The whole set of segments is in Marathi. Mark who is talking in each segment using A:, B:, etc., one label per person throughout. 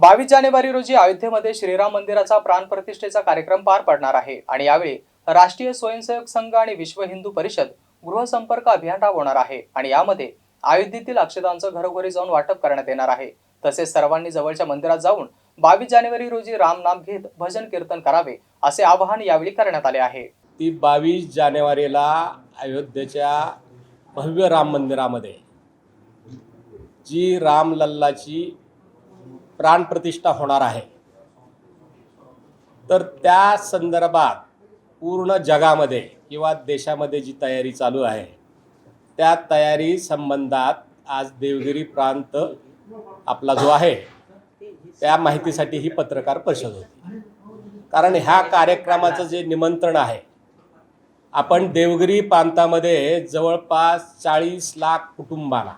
A: बावीस जानेवारी रोजी अयोध्येमध्ये श्रीराम मंदिराचा प्राणप्रतिष्ठेचा कार्यक्रम पार पडणार आहे आणि यावेळी राष्ट्रीय स्वयंसेवक संघ आणि विश्व हिंदू परिषद गृहसंपर्क अभियान राबवणार आहे आणि यामध्ये अयोध्येतील अक्षतांचं घरोघरी जाऊन वाटप करण्यात येणार आहे. तसेच सर्वांनी जवळच्या मंदिरात जाऊन बावीस जानेवारी रोजी राम नाम घेत भजन कीर्तन करावे असे आवाहन यावेळी करण्यात आले आहे.
B: ती बावीस जानेवारीला अयोध्येच्या भव्य राम मंदिरामध्ये जी रामलल्लाची प्राणप्रतिष्ठा होणार आहे. तर त्या संदर्भात पूर्ण जगामध्ये किंवा देशामध्ये जी तयारी चालू आहे त्या तयारी संबंधात आज देवगिरी प्रांत आपला जो आहे त्या माहितीसाठी ही पत्रकार परिषद होती. कारण ह्या कार्यक्रमाचं जे निमंत्रण आहे आपण देवगिरी प्रांतामध्ये जवळपास चाळीस लाख कुटुंबाला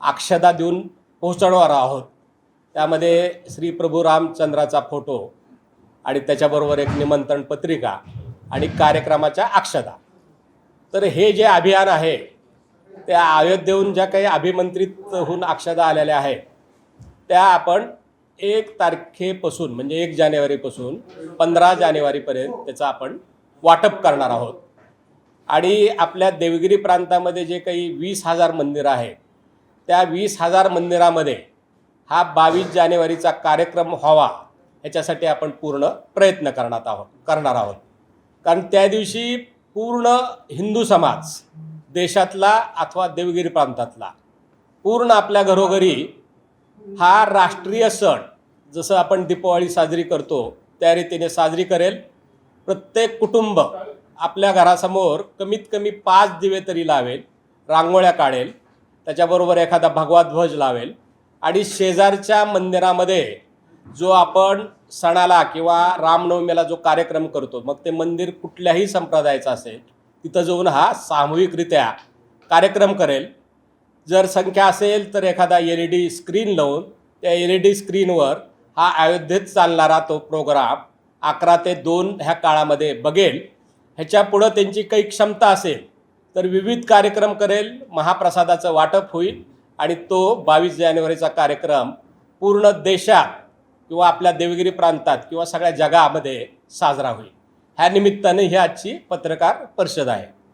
B: अक्षदा देऊन पोहोचवणार आहोत. त्यामध्ये श्री प्रभू रामचंद्राचा फोटो आणि त्याच्याबरोबर एक निमंत्रण पत्रिका आणि कार्यक्रमाच्या अक्षता. तर हे जे अभियान आहे त्या अयोध्येहून ज्या काही अभिमंत्रित होऊन अक्षदा आलेल्या आहेत त्या आपण एक तारखेपासून म्हणजे एक जानेवारीपासून पंधरा जानेवारीपर्यंत त्याचं आपण वाटप करणार आहोत. आणि आपल्या देवगिरी प्रांतामध्ये जे काही वीस हजार मंदिरं आहेत त्या वीस हजार मंदिरामध्ये हा बावीस जानेवारीचा कार्यक्रम व्हावा याच्यासाठी आपण पूर्ण प्रयत्न करणार आहोत करणार आहोत. कारण त्या दिवशी पूर्ण हिंदू समाज देशातला अथवा देवगिरी प्रांतातला पूर्ण आपल्या घरोघरी हा राष्ट्रीय सण जसं आपण दीपावली साजरी करतो त्या रीतीने साजरी करेल. प्रत्येक कुटुंब आपल्या घरासमोर कमीत कमी पाच दिवे तरी लावेल रांगोळ्या काढेल त्याच्याबरोबर एखादा भगवा ध्वज लावेल. आणि शेजारच्या मंदिरामध्ये जो आपण सणाला किंवा रामनवमीला जो कार्यक्रम करतो मग ते मंदिर कुठल्याही संप्रदायाचं असेल तिथं जाऊन हा सामूहिकरित्या कार्यक्रम करेल. जर संख्या असेल तर एखादा एल ई डी स्क्रीन लावून त्या एल ई डी स्क्रीनवर हा अयोध्येत चालणारा तो प्रोग्राम अकरा ते दोन ह्या काळामध्ये बघेल. ह्याच्या पुढं त्यांची काही क्षमता असेल तर विविध कार्यक्रम करेल महाप्रसादाचं वाटप होईल. आणि तो बावीस जानेवारीचा कार्यक्रम पूर्ण देशात किंवा आपल्या देवगिरी प्रांतात किंवा सगळ्या जगामध्ये साजरा होईल. ह्या निमित्ताने ही आजची पत्रकार परिषद आहे.